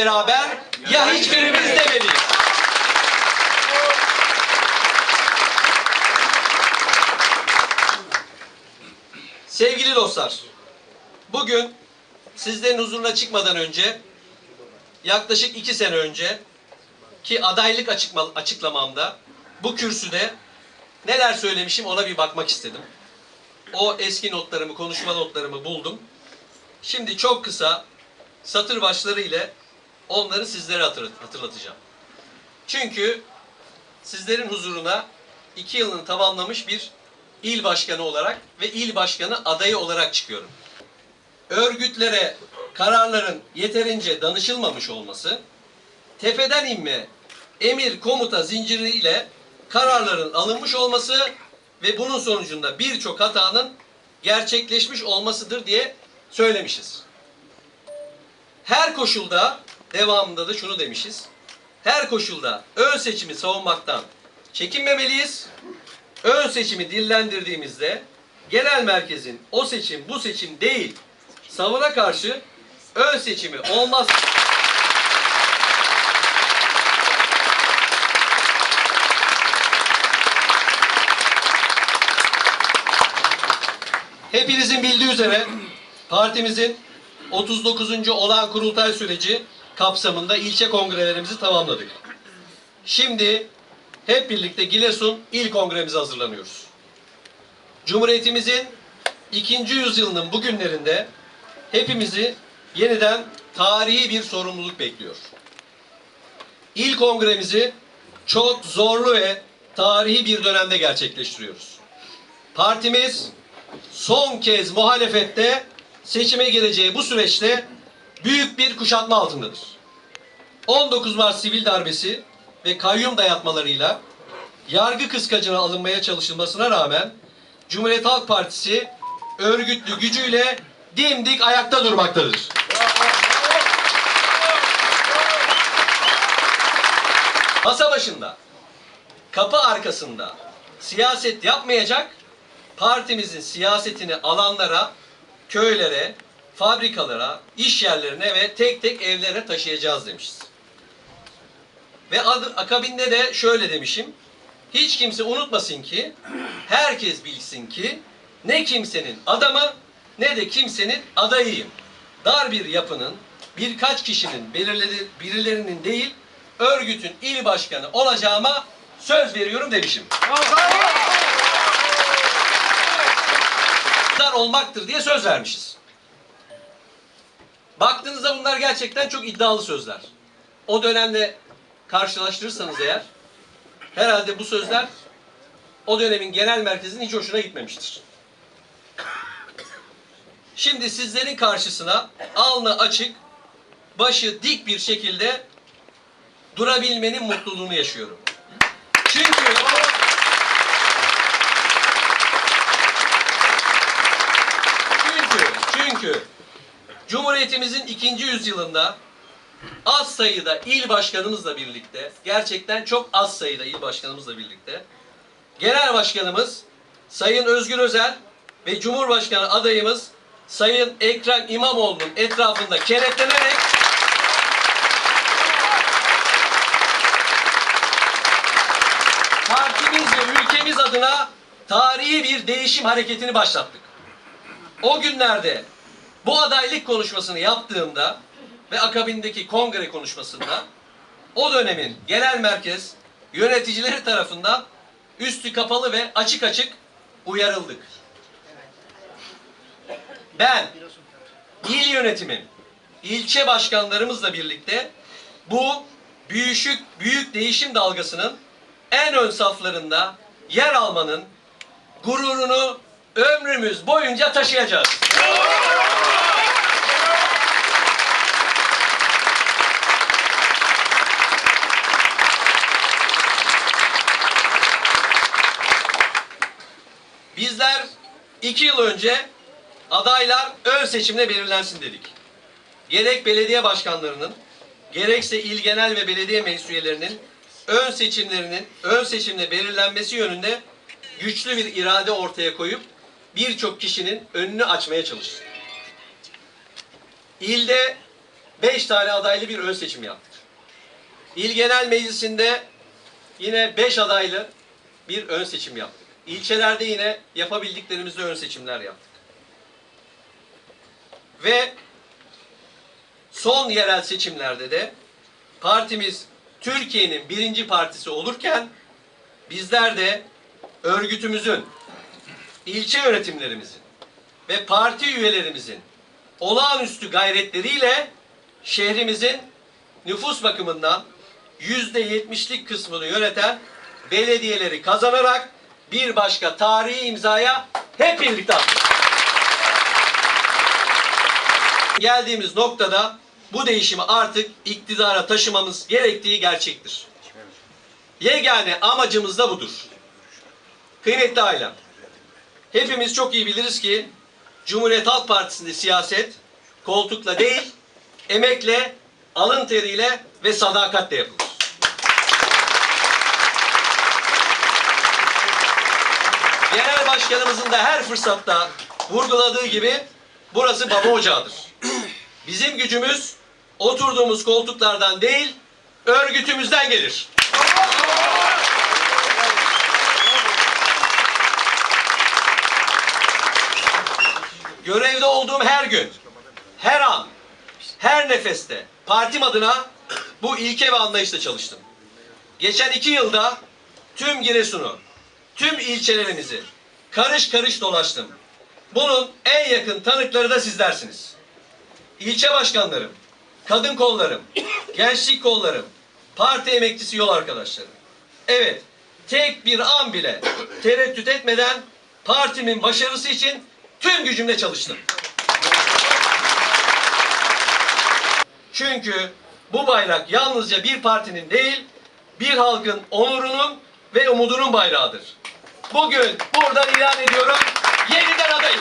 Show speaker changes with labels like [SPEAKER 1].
[SPEAKER 1] beraber ya hiçbirimiz demeliyiz. Sevgili dostlar, bugün sizlerin huzuruna çıkmadan önce yaklaşık iki sene önce ki adaylık açıkma, açıklamamda bu kürsüde neler söylemişim ona bir bakmak istedim. O eski notlarımı, konuşma notlarımı buldum. Şimdi çok kısa satır başları ile onları sizlere hatır- hatırlatacağım. Çünkü sizlerin huzuruna iki yılını tamamlamış bir il başkanı olarak ve il başkanı adayı olarak çıkıyorum. Örgütlere kararların yeterince danışılmamış olması, tepeden inme emir komuta zinciriyle kararların alınmış olması ve bunun sonucunda birçok hatanın gerçekleşmiş olmasıdır diye söylemişiz. Her koşulda devamında da şunu demişiz. Her koşulda ön seçimi savunmaktan çekinmemeliyiz. Ön seçimi dillendirdiğimizde genel merkezin o seçim bu seçim değil savuna karşı ön seçimi olmaz. Hepinizin bildiği üzere partimizin 39. olağan kurultay süreci kapsamında ilçe kongrelerimizi tamamladık. Şimdi hep birlikte Giresun İl Kongremize hazırlanıyoruz. Cumhuriyetimizin ikinci yüzyılının bugünlerinde hepimizi yeniden tarihi bir sorumluluk bekliyor. İl kongremizi çok zorlu ve tarihi bir dönemde gerçekleştiriyoruz. Partimiz son kez muhalefette seçime gireceği bu süreçte büyük bir kuşatma altındadır. 19 Mart sivil darbesi ve kayyum dayatmalarıyla yargı kıskacına alınmaya çalışılmasına rağmen Cumhuriyet Halk Partisi örgütlü gücüyle dimdik ayakta durmaktadır. Masa başında, kapı arkasında siyaset yapmayacak, partimizin siyasetini alanlara, köylere, fabrikalara, iş yerlerine ve tek tek evlere taşıyacağız demişiz. Ve akabinde de şöyle demişim. Hiç kimse unutmasın ki, herkes bilsin ki ne kimsenin adamı ne de kimsenin adayıyım. Dar bir yapının birkaç kişinin belirledi, birilerinin değil örgütün il başkanı olacağıma söz veriyorum demişim. Dar olmaktır diye söz vermişiz. Baktığınızda bunlar gerçekten çok iddialı sözler. O dönemde karşılaştırırsanız eğer herhalde bu sözler o dönemin genel merkezinin hiç hoşuna gitmemiştir. Şimdi sizlerin karşısına alnı açık, başı dik bir şekilde durabilmenin mutluluğunu yaşıyorum. Çünkü çünkü çünkü Cumhuriyetimizin ikinci yüzyılında az sayıda il başkanımızla birlikte, gerçekten çok az sayıda il başkanımızla birlikte, genel başkanımız Sayın Özgür Özel ve Cumhurbaşkanı adayımız Sayın Ekrem İmamoğlu'nun etrafında kenetlenerek partimiz ve ülkemiz adına tarihi bir değişim hareketini başlattık. O günlerde bu adaylık konuşmasını yaptığımda ve akabindeki kongre konuşmasında o dönemin genel merkez yöneticileri tarafından üstü kapalı ve açık açık uyarıldık. Ben il yönetimin ilçe başkanlarımızla birlikte bu büyüşük büyük değişim dalgasının en ön saflarında yer almanın gururunu ömrümüz boyunca taşıyacağız. Bizler iki yıl önce adaylar ön seçimle belirlensin dedik. Gerek belediye başkanlarının, gerekse il genel ve belediye meclis üyelerinin ön seçimlerinin ön seçimle belirlenmesi yönünde güçlü bir irade ortaya koyup birçok kişinin önünü açmaya çalıştık. İlde 5 tane adaylı bir ön seçim yaptık. İl Genel Meclisi'nde yine 5 adaylı bir ön seçim yaptık. İlçelerde yine yapabildiklerimizde ön seçimler yaptık. Ve son yerel seçimlerde de partimiz Türkiye'nin birinci partisi olurken bizler de örgütümüzün, ilçe yönetimlerimizin ve parti üyelerimizin olağanüstü gayretleriyle şehrimizin nüfus bakımından yüzde yetmişlik kısmını yöneten belediyeleri kazanarak bir başka tarihi imzaya hep birlikte attık. Geldiğimiz noktada bu değişimi artık iktidara taşımamız gerektiği gerçektir. Yegane amacımız da budur. Kıymetli ailem, hepimiz çok iyi biliriz ki Cumhuriyet Halk Partisi'nde siyaset koltukla değil, emekle, alın teriyle ve sadakatle yapılır. Genel Başkanımızın da her fırsatta vurguladığı gibi burası baba ocağıdır. Bizim gücümüz oturduğumuz koltuklardan değil, örgütümüzden gelir. Görevde olduğum her gün, her an, her nefeste partim adına bu ilke ve anlayışla çalıştım. Geçen iki yılda tüm Giresun'u, tüm ilçelerimizi karış karış dolaştım. Bunun en yakın tanıkları da sizlersiniz. İlçe başkanlarım, kadın kollarım, gençlik kollarım, parti emeklisi yol arkadaşlarım. Evet, tek bir an bile tereddüt etmeden partimin başarısı için tüm gücümle çalıştım. Çünkü bu bayrak yalnızca bir partinin değil, bir halkın onurunun ve umudunun bayrağıdır. Bugün buradan ilan ediyorum, yeniden adayım.